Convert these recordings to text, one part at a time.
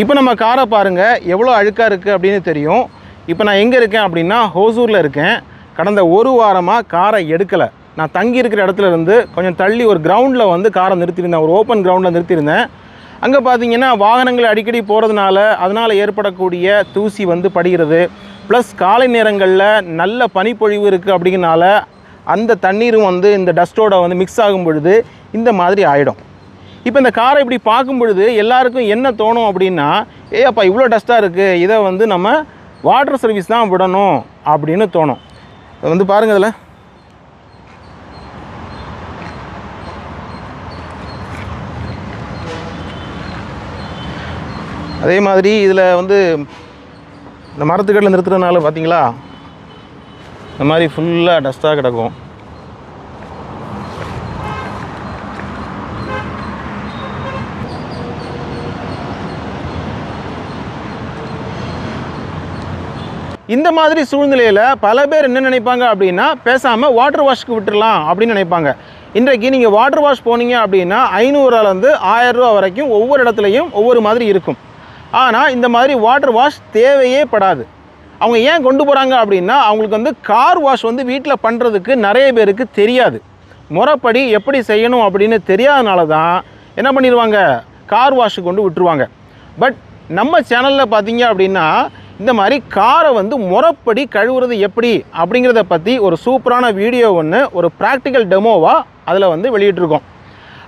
இப்போ நம்ம காரை பாருங்கள் எவ்வளோ அழுக்காக இருக்குது அப்படின்னு தெரியும். இப்போ நான் எங்கே இருக்கேன் அப்படின்னா ஹோசூரில் இருக்கேன். கடந்த ஒரு வாரமாக காரை எடுக்கலை. நான் தங்கி இருக்கிற இடத்துல இருந்து கொஞ்சம் தள்ளி ஒரு கிரவுண்டில் வந்து காரை நிறுத்தியிருந்தேன். ஒரு ஓப்பன் கிரவுண்டில் நிறுத்தியிருந்தேன். அங்கே பார்த்தீங்கன்னா வாகனங்கள் அடிக்கடி போகிறதுனால அதனால் ஏற்படக்கூடிய தூசி வந்து படுகிறது. ப்ளஸ் காலை நேரங்களில் நல்ல பனிப்பொழிவு இருக்குது அப்படிங்கிறனால அந்த தண்ணீரும் வந்து இந்த டஸ்ட்டோட வந்து மிக்ஸ் ஆகும் பொழுது இந்த மாதிரி ஆகிடும் இப்போ இந்த காரை இப்படி பார்க்கும் பொழுது எல்லாருக்கும் என்ன தோணும் அப்படின்னா ஏ அப்பா இவ்வளோ டஸ்ட்டாக இருக்குது இதை வந்து நம்ம வாட்டர் சர்வீஸ் தான் விடணும் அப்படின்னு தோணும். இது வந்து பாருங்கள் இதில். அதே மாதிரி இதில் வந்து இந்த மரத்துக்கட்டில் நிறுத்துறதுனால பார்த்தீங்களா இந்த மாதிரி ஃபுல்லாக டஸ்ட்டாக கிடக்கும். இந்த மாதிரி சூழ்நிலையில் பல பேர் என்ன நினைப்பாங்க அப்படின்னா பேசாமல் வாட்டர் வாஷ்க்கு விட்டுடலாம் அப்படின்னு நினைப்பாங்க. இன்றைக்கு நீங்கள் வாட்டர் வாஷ் போனீங்க அப்படின்னா ஐநூறுலேருந்து ரூபா வரைக்கும் ஒவ்வொரு இடத்துலையும் ஒவ்வொரு மாதிரி இருக்கும். ஆனால் இந்த மாதிரி வாட்டர் வாஷ் தேவையே படாது. அவங்க ஏன் கொண்டு போகிறாங்க அப்படின்னா அவங்களுக்கு வந்து கார் வாஷ் வந்து வீட்டில் பண்ணுறதுக்கு நிறைய பேருக்கு தெரியாது. முறைப்படி எப்படி செய்யணும் அப்படின்னு தெரியாதனால தான் என்ன பண்ணிடுவாங்க? கார் வாஷுக்கு கொண்டு விட்டுருவாங்க. பட் நம்ம சேனலில் பார்த்தீங்க அப்படின்னா இந்த மாதிரி காரை வந்து முறப்படி கழுவுறது எப்படி அப்படிங்கிறத பற்றி ஒரு சூப்பரான வீடியோ ஒன்று ஒரு ப்ராக்டிக்கல் டெமோவாக அதில் வந்து வெளியிட்ருக்கோம்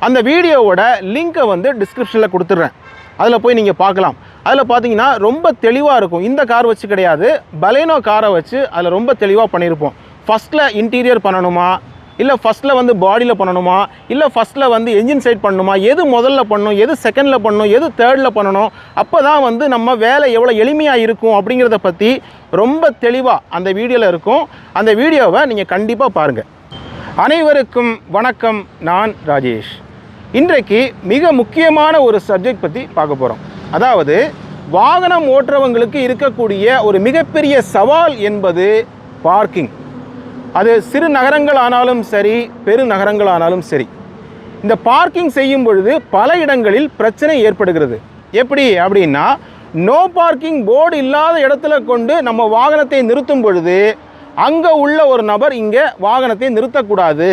அந்த வீடியோவோட லிங்க்கை வந்து டிஸ்கிரிப்ஷனில் கொடுத்துட்றேன். அதில் போய் நீங்கள் பார்க்கலாம். அதில் பார்த்தீங்கன்னா ரொம்ப தெளிவாக இருக்கும். இந்த கார் வச்சு கிடையாது. பலேனோ காரை வச்சு அதில் ரொம்ப தெளிவாக பண்ணியிருப்போம். ஃபஸ்ட்டில் இன்டீரியர் பண்ணணுமா? இல்லை ஃபஸ்ட்டில் வந்து பாடியில் பண்ணணுமா? இல்லை ஃபஸ்ட்டில் வந்து என்ஜின் சைட் பண்ணணுமா? எது முதல்ல பண்ணணும் எது செகண்டில் பண்ணணும் எது தேர்டில் பண்ணணும்? அப்போ தான் வந்து நம்ம வேலை எவ்வளோ எளிமையாக இருக்கும் அப்படிங்கிறத பற்றி ரொம்ப தெளிவாக அந்த வீடியோவில் இருக்கும். அந்த வீடியோவை நீங்கள் கண்டிப்பாக பாருங்கள் அனைவருக்கும் வணக்கம். நான் ராஜேஷ். இன்றைக்கு மிக முக்கியமான ஒரு சப்ஜெக்ட் பற்றி பார்க்க போகிறோம் அதாவது வாகனம் ஓட்டுறவங்களுக்கு இருக்கக்கூடிய ஒரு மிகப்பெரிய சவால் என்பது பார்க்கிங் அது சிறு நகரங்கள் ஆனாலும் சரி பெருநகரங்கள் ஆனாலும் சரி. இந்த பார்க்கிங் செய்யும் பொழுது பல இடங்களில் பிரச்சனை ஏற்படுகிறது. எப்படி அப்படின்னா நோ பார்க்கிங் போர்டு இல்லாத இடத்துல கொண்டு நம்ம வாகனத்தை நிறுத்தும் பொழுது அங்கே உள்ள ஒரு நபர் இங்கே வாகனத்தை நிறுத்தக்கூடாது.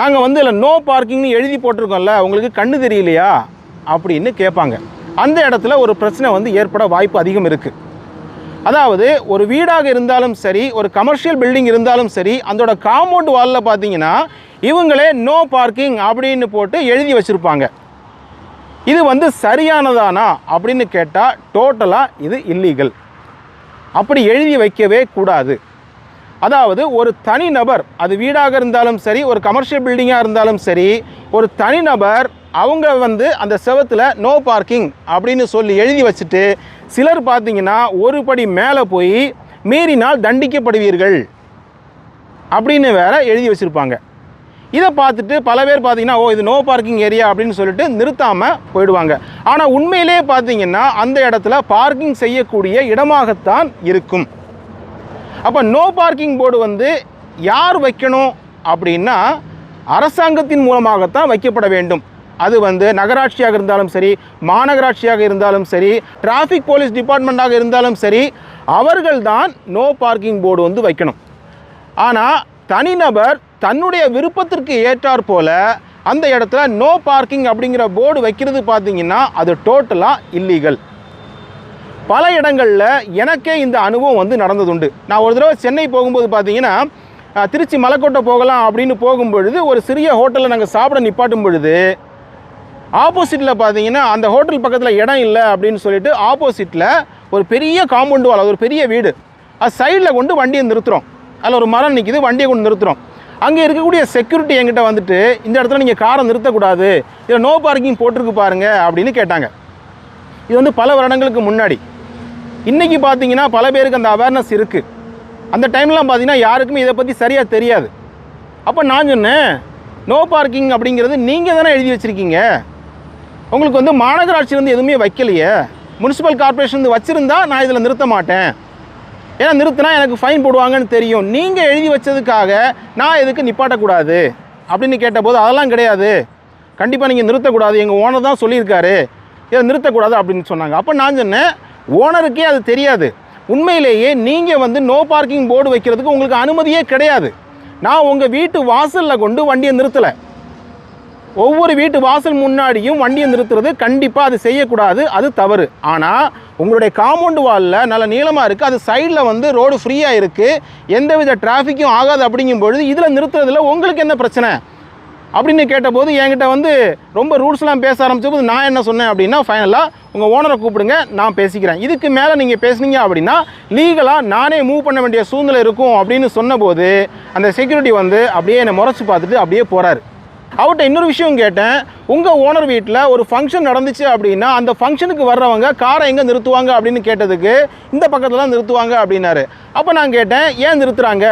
நாங்கள் வந்து இல்லை நோ பார்க்கிங்னு எழுதி போட்டிருக்கோம்ல உங்களுக்கு கண்ணு தெரியலையா? அப்படின்னு கேட்பாங்க. அந்த இடத்துல ஒரு பிரச்சனை வந்து ஏற்பட வாய்ப்பு அதிகம் இருக்குது அதாவது ஒரு வீடாக இருந்தாலும் சரி ஒரு கமர்ஷியல் பில்டிங் இருந்தாலும் சரி அதோட காம்பவுண்ட் வாலில் பார்த்தீங்கன்னா இவங்களே நோ பார்க்கிங் அப்படின்னு போட்டு எழுதி வச்சுருப்பாங்க. இது வந்து சரியானதானா அப்படின்னு கேட்டால் டோட்டலாக இது இல்லீகல் அப்படி எழுதி வைக்கவே கூடாது. அதாவது ஒரு தனிநபர் அது வீடாக இருந்தாலும் சரி ஒரு கமர்ஷியல் பில்டிங்காக இருந்தாலும் சரி ஒரு தனிநபர் அவங்க வந்து அந்த செவத்தில் நோ பார்க்கிங் அப்படின்னு சொல்லி எழுதி வச்சுட்டு சிலர் பார்த்தீங்கன்னா ஒரு படி மேலே போய் மீறினால் தண்டிக்கப்படுவீர்கள் அப்படின்னு வேற எழுதி வச்சுருப்பாங்க. இதை பார்த்துட்டு பல பேர் பார்த்தீங்கன்னா ஓ இது நோ பார்க்கிங் ஏரியா அப்படின்னு சொல்லிட்டு நிறுத்தாமல் போயிடுவாங்க. ஆனால் உண்மையிலே பார்த்தீங்கன்னா அந்த இடத்துல பார்க்கிங் செய்யக்கூடிய இடமாகத்தான் இருக்கும். அப்போ நோ பார்க்கிங் போர்டு வந்து யார் வைக்கணும் அப்படின்னா அரசாங்கத்தின் மூலமாகத்தான் வைக்கப்பட வேண்டும். அது வந்து நகராட்சியாக இருந்தாலும் சரி மாநகராட்சியாக இருந்தாலும் சரி டிராஃபிக் போலீஸ் டிபார்ட்மெண்ட்டாக இருந்தாலும் சரி அவர்கள்தான் நோ பார்க்கிங் போர்டு வந்து வைக்கணும். ஆனால் தனிநபர் தன்னுடைய விருப்பத்திற்கு ஏற்றாற் போல அந்த இடத்துல நோ பார்க்கிங் அப்படிங்கிற போர்டு வைக்கிறது பார்த்தீங்கன்னா அது டோட்டலாக இல்லீகல் பல இடங்களில் எனக்கே இந்த அனுபவம் வந்து நடந்ததுண்டு. நான் ஒரு தடவை சென்னை போகும்போது பார்த்தீங்கன்னா திருச்சி மலைக்கோட்டை போகலாம் அப்படின்னு போகும்பொழுது ஒரு சிறிய ஹோட்டலில் நாங்கள் சாப்பிட நிப்பாட்டும் பொழுது ஆப்போசிட்டில் பார்த்தீங்கன்னா அந்த ஹோட்டல் பக்கத்தில் இடம் இல்லை அப்படின்னு சொல்லிட்டு ஆப்போசிட்டில் ஒரு பெரிய காம்பவுண்டு வால் அது ஒரு பெரிய வீடு. அது சைடில் கொண்டு வண்டியை நிறுத்துகிறோம் அதில் ஒரு மரம் நிற்கிது வண்டியை கொண்டு நிறுத்துகிறோம் அங்கே இருக்கக்கூடிய செக்யூரிட்டி என்கிட்ட வந்துட்டு இந்த இடத்துல நீங்கள் காரை நிறுத்தக்கூடாது இதில் நோ பார்க்கிங் போட்டிருக்கு பாருங்கள் அப்படின்னு கேட்டாங்க. இது வந்து பல வருடங்களுக்கு முன்னாடி. இன்றைக்கி பார்த்தீங்கன்னா பல பேருக்கு அந்த அவேர்னஸ் இருக்குது அந்த டைம்லாம் பார்த்தீங்கன்னா யாருக்குமே இதை பற்றி சரியாக தெரியாது. அப்போ நான் சொன்னேன் நோ பார்க்கிங் அப்படிங்கிறது நீங்கள் தானே எழுதி வச்சுருக்கீங்க. உங்களுக்கு வந்து மாநகராட்சி வந்து எதுவுமே வைக்கலையே. முனிசிபல் கார்ப்பரேஷன் வந்து வச்சுருந்தா நான் இதில் நிறுத்த மாட்டேன். ஏன்னா நிறுத்தினா எனக்கு ஃபைன் போடுவாங்கன்னு தெரியும். நீங்கள் எழுதி வச்சதுக்காக நான் எதுக்கு நிப்பாட்டக்கூடாது? அப்படின்னு கேட்டபோது அதெல்லாம் கிடையாது. கண்டிப்பாக நீங்கள் நிறுத்தக்கூடாது. எங்கள் ஓனர் தான் சொல்லியிருக்காரு. இதை நிறுத்தக்கூடாது அப்படின்னு சொன்னாங்க. அப்போ நான் சொன்னேன் ஓனருக்கே அது தெரியாது. உண்மையிலேயே நீங்கள் வந்து நோ பார்க்கிங் போர்டு வைக்கிறதுக்கு உங்களுக்கு அனுமதியே கிடையாது. நான் உங்கள் வீட்டு வாசலில் கொண்டு வண்டியை நிறுத்தலை. ஒவ்வொரு வீட்டு வாசல் முன்னாடியும் வண்டியை நிறுத்துறது கண்டிப்பாக அது செய்யக்கூடாது அது தவறு. ஆனால் உங்களுடைய காம்பவுண்டு வாலில் நல்ல நீளமாக இருக்குது அது சைடில் வந்து ரோடு ஃப்ரீயாக இருக்குது எந்தவித டிராஃபிக்கும் ஆகாது அப்படிங்கும் பொழுது இதில் நிறுத்துறதுல உங்களுக்கு என்ன பிரச்சனை? அப்படின்னு கேட்டபோது என்கிட்ட வந்து ரொம்ப ரூல்ஸ்லாம் பேச ஆரம்பிச்சபோது நான் என்ன சொன்னேன் அப்படின்னா ஃபைனலாக உங்கள் ஓனரை கூப்பிடுங்க நான் பேசிக்கிறேன். இதுக்கு மேலே நீங்கள் பேசுனீங்க அப்படின்னா லீகலாக நானே மூவ் பண்ண வேண்டிய சூழ்நிலை இருக்கும் அப்படின்னு சொன்னபோது அந்த செக்யூரிட்டி வந்து அப்படியே என்னை முறைச்சி பார்த்துட்டு அப்படியே போகிறாரு அவர்கிட்ட இன்னொரு விஷயம் கேட்டேன். உங்கள் ஓனர் வீட்டில் ஒரு ஃபங்க்ஷன் நடந்துச்சு அப்படின்னா அந்த ஃபங்க்ஷனுக்கு வர்றவங்க காரை எங்கே நிறுத்துவாங்க அப்படின்னு கேட்டதுக்கு இந்த பக்கத்தில் தான் நிறுத்துவாங்க அப்படின்னாரு. அப்போ நான் கேட்டேன் ஏன் நிறுத்துகிறாங்க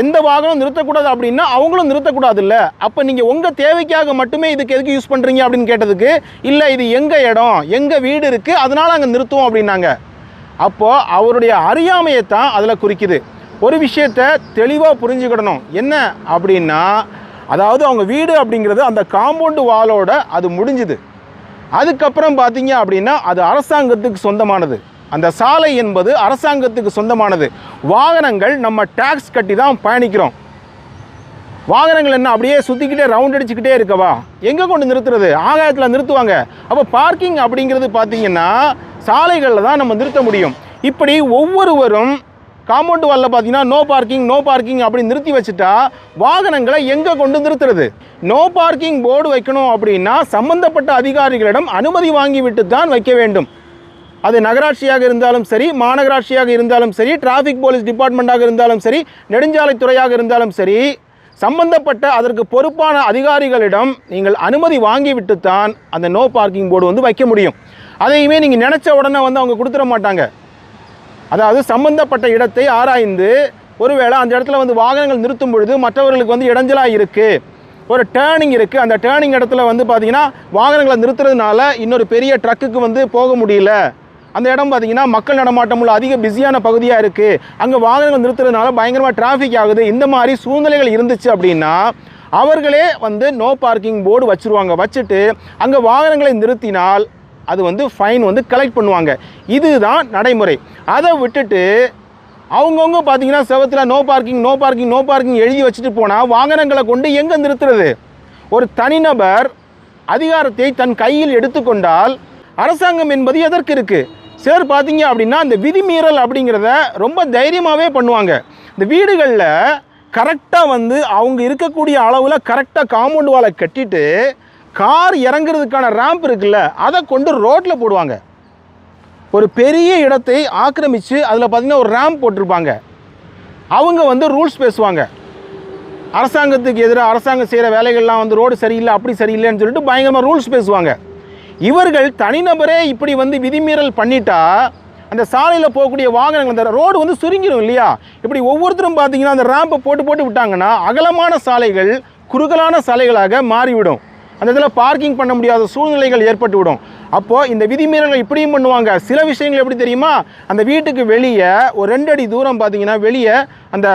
எந்த வாகனம் நிறுத்தக்கூடாது அப்படின்னா அவங்களும் நிறுத்தக்கூடாது இல்லை அப்போ நீங்கள் உங்கள் தேவைக்காக மட்டுமே இதுக்கு எதுக்கு யூஸ் பண்ணுறீங்க அப்படின்னு கேட்டதுக்கு இல்லை இது எங்கள் இடம்? எங்கள் வீடு இருக்குது அதனால் அங்கே நிறுத்துவோம் அப்படின்னாங்க. அப்போது அவருடைய அறியாமையை தான் அதில் குறிக்குது. ஒரு விஷயத்தை தெளிவாக புரிஞ்சுக்கிடணும். என்ன அப்படின்னா அதாவது அவங்க வீடு அப்படிங்கிறது அந்த காம்பவுண்டு வாலோட அது முடிஞ்சுது. அதுக்கப்புறம் பார்த்தீங்க அப்படின்னா அது அரசாங்கத்துக்கு சொந்தமானது. அந்த சாலை என்பது அரசாங்கத்துக்கு சொந்தமானது. வாகனங்கள் நம்ம டேக்ஸ் கட்டி தான் பயணிக்கிறோம். வாகனங்கள் என்ன அப்படியே சுற்றிக்கிட்டே ரவுண்ட் அடிச்சுக்கிட்டே இருக்கவா? எங்கே கொண்டு நிறுத்துறது? ஆகாயத்தில் நிறுத்துவாங்க. அப்போ பார்க்கிங் அப்படிங்கிறது பார்த்தீங்கன்னா சாலைகளில் தான் நம்ம நிறுத்த முடியும். இப்படி ஒவ்வொருவரும் காம்பவுண்ட் வாலில் பார்த்தீங்கன்னா நோ பார்க்கிங் நோ பார்க்கிங் அப்படின்னு நிறுத்தி வச்சுட்டா வாகனங்களை எங்கே கொண்டு நிறுத்துறது? நோ பார்க்கிங் போர்டு வைக்கணும் அப்படின்னா சம்பந்தப்பட்ட அதிகாரிகளிடம் அனுமதி வாங்கிவிட்டு தான் வைக்க வேண்டும். அது நகராட்சியாக இருந்தாலும் சரி மாநகராட்சியாக இருந்தாலும் சரி டிராஃபிக் போலீஸ் டிபார்ட்மெண்ட்டாக இருந்தாலும் சரி நெடுஞ்சாலைத்துறையாக இருந்தாலும் சரி சம்பந்தப்பட்ட அதற்கு பொறுப்பான அதிகாரிகளிடம் நீங்கள் அனுமதி வாங்கிவிட்டு தான் அந்த நோ பார்க்கிங் போர்டு வந்து வைக்க முடியும். அதையுமே நீங்கள் நினச்ச உடனே வந்து அவங்க கொடுத்துட மாட்டாங்க. அதாவது சம்பந்தப்பட்ட இடத்தை ஆராய்ந்து ஒருவேளை அந்த இடத்துல வந்து வாகனங்கள் நிறுத்தும் பொழுது மற்றவர்களுக்கு வந்து இடைஞ்சலாக இருக்குது ஒரு டேர்னிங் இருக்குது அந்த டேர்னிங் இடத்துல வந்து பார்த்திங்கன்னா வாகனங்களை நிறுத்துறதுனால இன்னொரு பெரிய ட்ரக்குக்கு வந்து போக முடியல. அந்த இடம் பார்த்திங்கன்னா மக்கள் நடமாட்டம் உள்ள அதிக பிஸியான பகுதியாக இருக்குது அங்கே வாகனங்கள் நிறுத்துறதுனால பயங்கரமாக டிராஃபிக் ஆகுது. இந்த மாதிரி சூழ்நிலைகள் இருந்துச்சு அப்படின்னா அவர்களே வந்து நோ பார்க்கிங் போர்டு வச்சுருவாங்க. வச்சுட்டு அங்கே வாகனங்களை நிறுத்தினால் அது வந்து ஃபைன் வந்து கலெக்ட் பண்ணுவாங்க. இதுதான் நடைமுறை. அதை விட்டுட்டு அவங்கவுங்க பார்த்தீங்கன்னா செவத்தில் no parking no parking no parking எழுதி வச்சுட்டு போனால் வாகனங்களை கொண்டு எங்கே நிறுத்துறது? ஒரு தனிநபர் அதிகாரத்தை தன் கையில் எடுத்துக்கொண்டால் அரசாங்கம் என்பது எதற்கு இருக்குது சார் பார்த்தீங்க அப்படின்னா இந்த விதிமீறல் அப்படிங்கிறத ரொம்ப தைரியமாகவே பண்ணுவாங்க. இந்த வீடுகளில் கரெக்டாக வந்து அவங்க இருக்கக்கூடிய அளவில் கரெக்டாக காம்பவுண்ட் வாலை கட்டிட்டு கார் இறங்குறதுக்கான ரேம்ப் இருக்குல்ல அதை கொண்டு ரோட்டில் போடுவாங்க. ஒரு பெரிய இடத்தை ஆக்கிரமித்து அதில் பார்த்திங்கன்னா ஒரு ரேம்ப் போட்டிருப்பாங்க. அவங்க வந்து ரூல்ஸ் பேசுவாங்க. அரசாங்கத்துக்கு எதிராக அரசாங்கம் செய்கிற வேலைகள்லாம் வந்து ரோடு சரியில்லை அப்படி சரியில்லைன்னு சொல்லிட்டு பயங்கரமாக ரூல்ஸ் பேசுவாங்க. இவர்கள் தனிநபரே இப்படி வந்து விதிமீறல் பண்ணிட்டா அந்த சாலையில் போகக்கூடிய வாகனங்கள் அந்த ரோடு வந்து சுருங்கிடும் இல்லையா? இப்படி ஒவ்வொருத்தரும் பார்த்தீங்கன்னா அந்த ரேம்பை போட்டு போட்டு விட்டாங்கன்னா அகலமான சாலைகள் குறுகலான சாலைகளாக மாறிவிடும். அந்த இதில் பார்க்கிங் பண்ண முடியாத சூழ்நிலைகள் ஏற்பட்டு விடும் அப்போது இந்த விதிமீறல்கள் இப்படியும் பண்ணுவாங்க. சில விஷயங்கள் எப்படி தெரியுமா? அந்த வீட்டுக்கு வெளியே ஒரு ரெண்டு அடி தூரம் பார்த்தீங்கன்னா வெளியே அந்த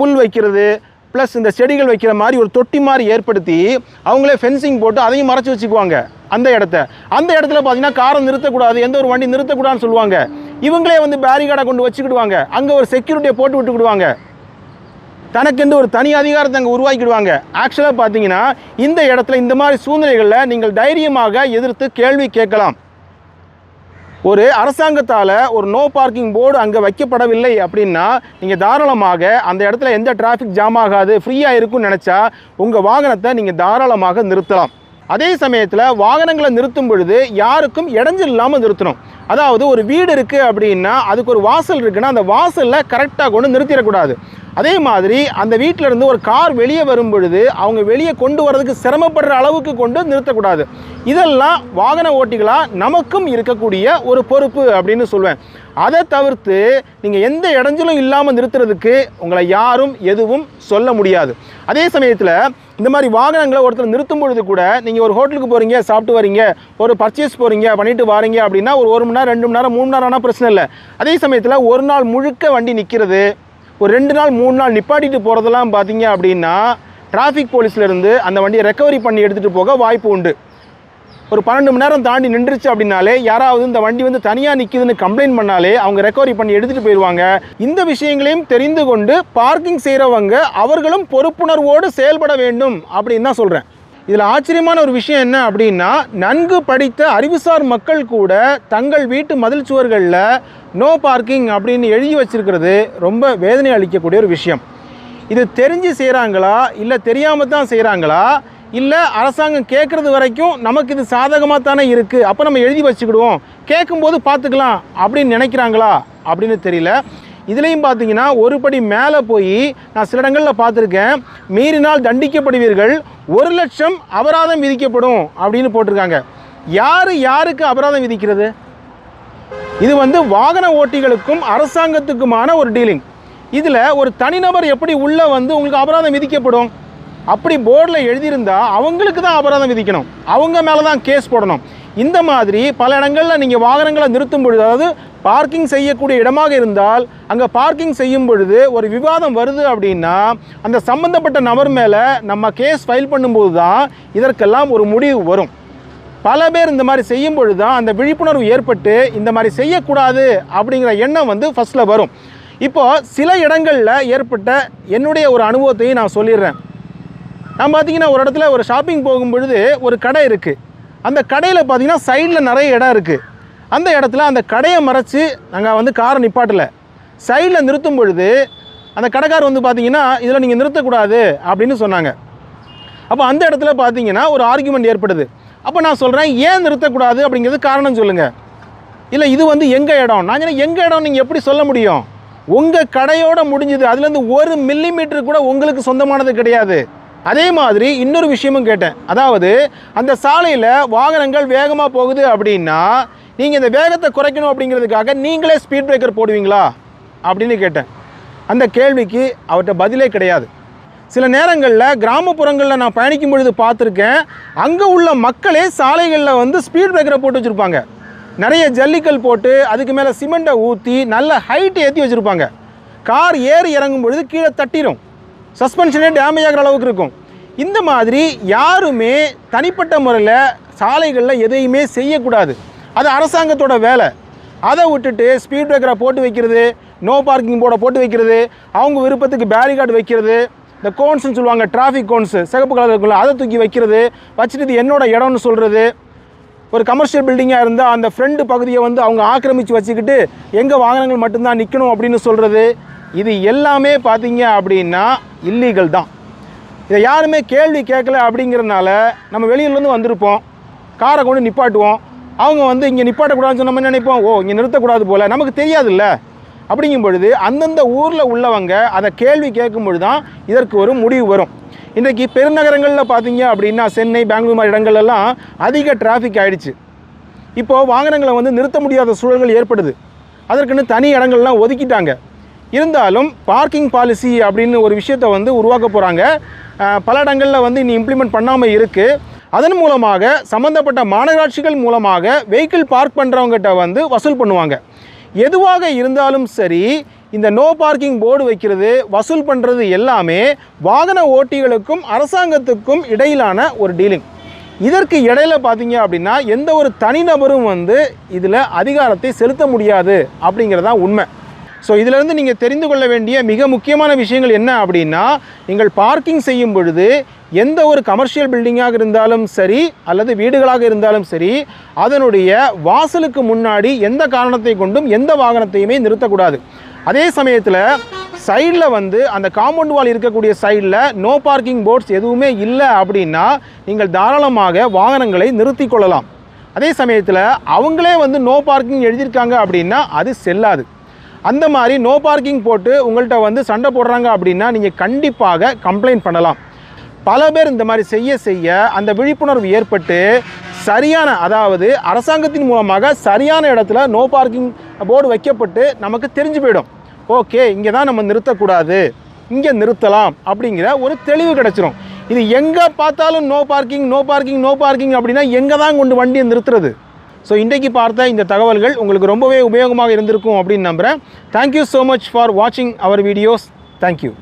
புல் வைக்கிறது ப்ளஸ் இந்த செடிகள் வைக்கிற மாதிரி ஒரு தொட்டி மாதிரி ஏற்படுத்தி அவங்களே ஃபென்சிங் போட்டு அதையும் மறைச்சி வச்சுக்குவாங்க. அந்த இடத்த. அந்த இடத்துல பார்த்தீங்கன்னா காரை நிறுத்தக்கூடாது எந்த ஒரு வண்டி நிறுத்தக்கூடாதுன்னு சொல்லுவாங்க. இவங்களே வந்து பேரிகார்டை கொண்டு வச்சுக்கிடுவாங்க. அங்கே ஒரு செக்யூரிட்டியை போட்டு விட்டுக்கிடுவாங்க. தனக்கென்று ஒரு தனி அதிகாரத்தை அங்கே உருவாக்கிடுவாங்க. ஆக்சுவலாக பார்த்தீங்கன்னா இந்த இடத்துல இந்த மாதிரி சூழ்நிலைகளில் நீங்கள் தைரியமாக எதிர்த்து கேள்வி கேட்கலாம். ஒரு அரசாங்கத்தால் ஒரு நோ பார்க்கிங் போர்டு அங்கே வைக்கப்படவில்லை அப்படின்னா நீங்கள் தாராளமாக அந்த இடத்துல எந்த டிராஃபிக் ஜாம் ஆகாது ஃப்ரீயாக இருக்கும்னு நினச்சா உங்கள் வாகனத்தை நீங்கள் தாராளமாக நிறுத்தலாம். அதே சமயத்தில் வாகனங்களை நிறுத்தும் பொழுது யாருக்கும் இடைஞ்சல் இல்லாமல் நிறுத்தணும். அதாவது ஒரு வீடு இருக்குது அப்படின்னா அதுக்கு ஒரு வாசல் இருக்குன்னா அந்த வாசலில் கரெக்டாக கொண்டு நிறுத்திடக்கூடாது. அதே மாதிரி அந்த வீட்டில் இருந்து ஒரு கார் வெளியே வரும் பொழுது அவங்க வெளியே கொண்டு வரதுக்கு சிரமப்படுற அளவுக்கு கொண்டு நிறுத்தக்கூடாது. இதெல்லாம் வாகன ஓட்டிகளாக நமக்கும் இருக்கக்கூடிய ஒரு பொறுப்பு அப்படின்னு சொல்வேன். அதை தவிர்த்து நீங்கள் எந்த இடைஞ்சலும் இல்லாமல் நிறுத்துறதுக்கு உங்களை யாரும் எதுவும் சொல்ல முடியாது. அதே சமயத்தில் இந்த மாதிரி வாகனங்களை ஒருத்தர் நிறுத்தும் பொழுது கூட நீங்கள் ஒரு ஹோட்டலுக்கு போகிறீங்க சாப்பிட்டு வரீங்க ஒரு பர்ச்சேஸ் போகிறீங்க பண்ணிட்டு வாரீங்க அப்படின்னா ஒரு ஒரு மணி நேரம் ரெண்டு மணி நேரம் மூணு நேரம் பிரச்சனை இல்லை. அதே சமயத்தில் ஒரு நாள் முழுக்க வண்டி நிற்கிறது ஒரு ரெண்டு நாள் மூணு நாள் நிப்பாட்டிட்டு போகிறதெல்லாம் பார்த்தீங்க அப்படின்னா டிராஃபிக் போலீஸ்லேருந்து அந்த வண்டியை ரெக்கவரி பண்ணி எடுத்துகிட்டு போக வாய்ப்பு உண்டு. ஒரு பன்னெண்டு மணி நேரம் தாண்டி நின்றுச்சு அப்படின்னாலே யாராவது இந்த வண்டி வந்து தனியாக நிற்குதுன்னு கம்ப்ளைண்ட் பண்ணாலே அவங்க ரெக்கவரி பண்ணி எடுத்துகிட்டு போயிடுவாங்க இந்த விஷயங்களையும் தெரிந்து கொண்டு பார்க்கிங் செய்கிறவங்க அவர்களும் பொறுப்புணர்வோடு செயல்பட வேண்டும் அப்படின்னு தான் சொல்கிறேன் இதில் ஆச்சரியமான ஒரு விஷயம் என்ன அப்படின்னா நன்கு படித்த அறிவுசார் மக்கள் கூட தங்கள் வீட்டு மதில் சுவர்களில் நோ பார்க்கிங் அப்படின்னு எழுதி வச்சிருக்கிறது ரொம்ப வேதனை அளிக்கக்கூடிய ஒரு விஷயம். இது தெரிஞ்சு செய்கிறாங்களா? இல்லை தெரியாமல் தான் செய்கிறாங்களா? இல்லை அரசாங்கம் கேட்குறது வரைக்கும் நமக்கு இது சாதகமாக தானே இருக்குது அப்போ நம்ம எழுதி வச்சுக்கிடுவோம். கேட்கும்போது பார்த்துக்கலாம் அப்படின்னு நினைக்கிறாங்களா? அப்படின்னு தெரியல. இதுலேயும் பார்த்தீங்கன்னா ஒரு படி மேலே போய் நான் சில இடங்களில் பார்த்துருக்கேன் மீறினால் தண்டிக்கப்படுவீர்கள். ஒரு லட்சம் அபராதம் விதிக்கப்படும் அப்படின்னு போட்டிருக்காங்க. யார் யாருக்கு அபராதம் விதிக்கிறது? இது வந்து வாகன ஓட்டிகளுக்கும் அரசாங்கத்துக்குமான ஒரு டீலிங். இதில் ஒரு தனிநபர் எப்படி உள்ளே வந்து உங்களுக்கு அபராதம் விதிக்கப்படும்? அப்படி போர்டில் எழுதியிருந்தால் அவங்களுக்கு தான் அபராதம் விதிக்கணும். அவங்க மேலே தான் கேஸ் போடணும். இந்த மாதிரி பல இடங்களில் நீங்கள் வாகனங்களை நிறுத்தும் பொழுது அதாவது பார்க்கிங் செய்யக்கூடிய இடமாக இருந்தால் அங்கே பார்க்கிங் செய்யும் பொழுது ஒரு விவாதம் வருது அப்படின்னா அந்த சம்பந்தப்பட்ட நபர் மேலே நம்ம கேஸ் ஃபைல் பண்ணும்போது தான் இதற்கெல்லாம் ஒரு முடிவு வரும். பல பேர் இந்த மாதிரி செய்யும் பொழுது தான் அந்த விழிப்புணர்வு ஏற்பட்டு இந்த மாதிரி செய்யக்கூடாது அப்படிங்கிற எண்ணம் வந்து ஃபஸ்ட்டில் வரும். இப்போ சில இடங்களில் ஏற்பட்ட என்னுடைய ஒரு அனுபவத்தையும் நான் சொல்லிடுறேன். நான் பார்த்தீங்கன்னா ஒரு இடத்துல ஒரு ஷாப்பிங் போகும் பொழுது ஒரு கடை இருக்குது அந்த கடையில் பார்த்தீங்கன்னா சைடில் நிறைய இடம் இருக்குது அந்த இடத்துல அந்த கடையை மறைச்சி நாங்கள் வந்து காரை நிப்பாட்டலை. சைடில் நிறுத்தும் பொழுது அந்த கடைக்கார் வந்து பார்த்தீங்கன்னா இதில் நீங்கள் நிறுத்தக்கூடாது அப்படின்னு சொன்னாங்க. அப்போ அந்த இடத்துல பார்த்தீங்கன்னா ஒரு ஆர்குமெண்ட் ஏற்படுது. அப்போ நான் சொல்கிறேன் ஏன் நிறுத்தக்கூடாது? அப்படிங்கிறது காரணம் சொல்லுங்கள் இல்லை இது வந்து எங்கள் இடம்? நான் சொன்னேன் எங்கள் இடம் நீங்கள் எப்படி சொல்ல முடியும்? உங்கள் கடையோடு முடிஞ்சது. அதுலேருந்து ஒரு மில்லிமீட்டர் கூட உங்களுக்கு சொந்தமானது கிடையாது. அதே மாதிரி இன்னொரு விஷயமும் கேட்டேன். அதாவது அந்த சாலையில் வாகனங்கள் வேகமாக போகுது அப்படின்னா நீங்கள் இந்த வேகத்தை குறைக்கணும் அப்படிங்கிறதுக்காக நீங்களே ஸ்பீட் பிரேக்கர் போடுவீங்களா? அப்படின்னு கேட்டேன். அந்த கேள்விக்கு அவர்கிட்ட பதிலே கிடையாது. சில நேரங்களில் கிராமப்புறங்களில் நான் பயணிக்கும் பொழுது பார்த்துருக்கேன் அங்கே உள்ள மக்களே சாலைகளில் வந்து ஸ்பீட் பிரேக்கரை போட்டு வச்சுருப்பாங்க. நிறைய ஜல்லிக்கல் போட்டு அதுக்கு மேலே சிமெண்ட்டை ஊற்றி நல்ல ஹைட் ஏற்றி வச்சுருப்பாங்க. கார் ஏறி இறங்கும் பொழுது கீழே தட்டிடும் சஸ்பென்ஷனே டேமேஜ் ஆகிற அளவுக்கு இருக்கும். இந்த மாதிரி யாருமே தனிப்பட்ட முறையில் சாலைகளில் எதையுமே செய்யக்கூடாது. அது அரசாங்கத்தோட வேலை. அதை விட்டுட்டு ஸ்பீட் பிரேக்கரை போட்டு வைக்கிறது நோ பார்க்கிங் போர்டை போட்டு வைக்கிறது அவங்க விருப்பத்துக்கு பேரிகார்டு வைக்கிறது இந்த கோன்ஸ்னு சொல்லுவாங்க டிராஃபிக் கோன்ஸு சிகப்பு கலர் இருக்குல்ல அதை தூக்கி வைக்கிறது வச்சுட்டு இது என்னோட இடம்னு சொல்கிறது ஒரு கமர்ஷியல் பில்டிங்காக இருந்தால் அந்த ஃப்ரெண்டு பகுதியை வந்து அவங்க ஆக்கிரமித்து வச்சுக்கிட்டு எங்கள் வாகனங்கள் மட்டும்தான் நிற்கணும் அப்படின்னு சொல்கிறது இது எல்லாமே பார்த்தீங்க அப்படின்னா இல்லீகல் தான். இதை யாருமே கேள்வி கேட்கல அப்படிங்கிறதுனால நம்ம வெளியிலேருந்து வந்திருப்போம். காரை கொண்டு நிப்பாட்டுவோம். அவங்க வந்து இங்கே நிப்பாட்டக்கூடாதுன்னு சொன்ன மாதிரி நினைப்போம். ஓ இங்கே நிறுத்தக்கூடாது போல். நமக்கு தெரியாதுல்ல. அப்படிங்கும் பொழுது அந்தந்த ஊரில் உள்ளவங்க அதை கேள்வி கேட்கும்பொழுது தான் இதற்கு ஒரு முடிவு வரும். இன்றைக்கி பெருநகரங்களில் பார்த்தீங்க அப்படின்னா சென்னை பெங்களூர் மாதிரி இடங்கள்லாம் அதிக டிராஃபிக் ஆகிடுச்சு இப்போது வாகனங்களை வந்து நிறுத்த முடியாத சூழல்கள் ஏற்படுது. அதற்குன்னு தனி இடங்கள்லாம் ஒதுக்கிட்டாங்க. இருந்தாலும் பார்க்கிங் பாலிசி அப்படின்னு ஒரு விஷயத்தை வந்து உருவாக்க போகிறாங்க பல இடங்களில் வந்து இனி இம்ப்ளிமெண்ட் பண்ணாமல் இருக்குது அதன் மூலமாக சம்மந்தப்பட்ட மாநகராட்சிகள் மூலமாக வெஹிக்கிள் பார்க் பண்ணுறவங்ககிட்ட வந்து வசூல் பண்ணுவாங்க. எதுவாக இருந்தாலும் சரி இந்த நோ பார்க்கிங் போர்டு வைக்கிறது வசூல் பண்ணுறது எல்லாமே வாகன ஓட்டிகளுக்கும் அரசாங்கத்துக்கும் இடையிலான ஒரு டீலிங் இதற்கு இடையில பார்த்தீங்க அப்படின்னா எந்த ஒரு தனிநபரும் வந்து இதில் அதிகாரத்தை செலுத்த முடியாது அப்படிங்கிறதான் உண்மை. ஸோ இதிலிருந்து நீங்கள் தெரிந்து கொள்ள வேண்டிய மிக முக்கியமான விஷயங்கள் என்ன அப்படின்னா நீங்கள் பார்க்கிங் செய்யும் பொழுது எந்த ஒரு கமர்ஷியல் பில்டிங்காக இருந்தாலும் சரி அல்லது வீடுகளாக இருந்தாலும் சரி அதனுடைய வாசலுக்கு முன்னாடி எந்த காரணத்தை கொண்டும் எந்த வாகனத்தையுமே நிறுத்தக்கூடாது. அதே சமயத்தில் சைடில் வந்து அந்த காம்பவுண்ட் வால் இருக்கக்கூடிய சைடில் நோ பார்க்கிங் போர்ட்ஸ் எதுவுமே இல்லை அப்படின்னா நீங்கள் தாராளமாக வாகனங்களை நிறுத்தி கொள்ளலாம். அதே சமயத்தில் அவங்களே வந்து நோ பார்க்கிங் எழுதியிருக்காங்க அப்படின்னா அது செல்லாது. அந்த மாதிரி நோ பார்க்கிங் போட்டு உங்கள்கிட்ட வந்து சண்டை போடுறாங்க அப்படின்னா நீங்கள் கண்டிப்பாக கம்ப்ளைண்ட் பண்ணலாம். பல பேர் இந்த மாதிரி செய்ய செய்ய அந்த விழிப்புணர்வு ஏற்பட்டு சரியான அதாவது அரசாங்கத்தின் மூலமாக சரியான இடத்துல நோ பார்க்கிங் போர்டு வைக்கப்பட்டு நமக்கு தெரிஞ்சு போயிடும். ஓகே இங்கே தான் நம்ம நிறுத்தக்கூடாது. இங்கே நிறுத்தலாம் அப்படிங்கிற ஒரு தெளிவு கிடச்சிரும். இது எங்கே பார்த்தாலும் no parking no parking no parking அப்படின்னா எங்கே தான் கொண்டு வண்டியை நிறுத்துறது? ஸோ இன்றைக்கு பார்த்த இந்த தகவல்கள் உங்களுக்கு ரொம்பவே உபயோகமாக இருந்திருக்கும் அப்படின்னு நம்புகிறேன் தேங்க்யூ ஸோ மச் ஃபார் வாட்சிங் அவர் வீடியோஸ் தேங்க்யூ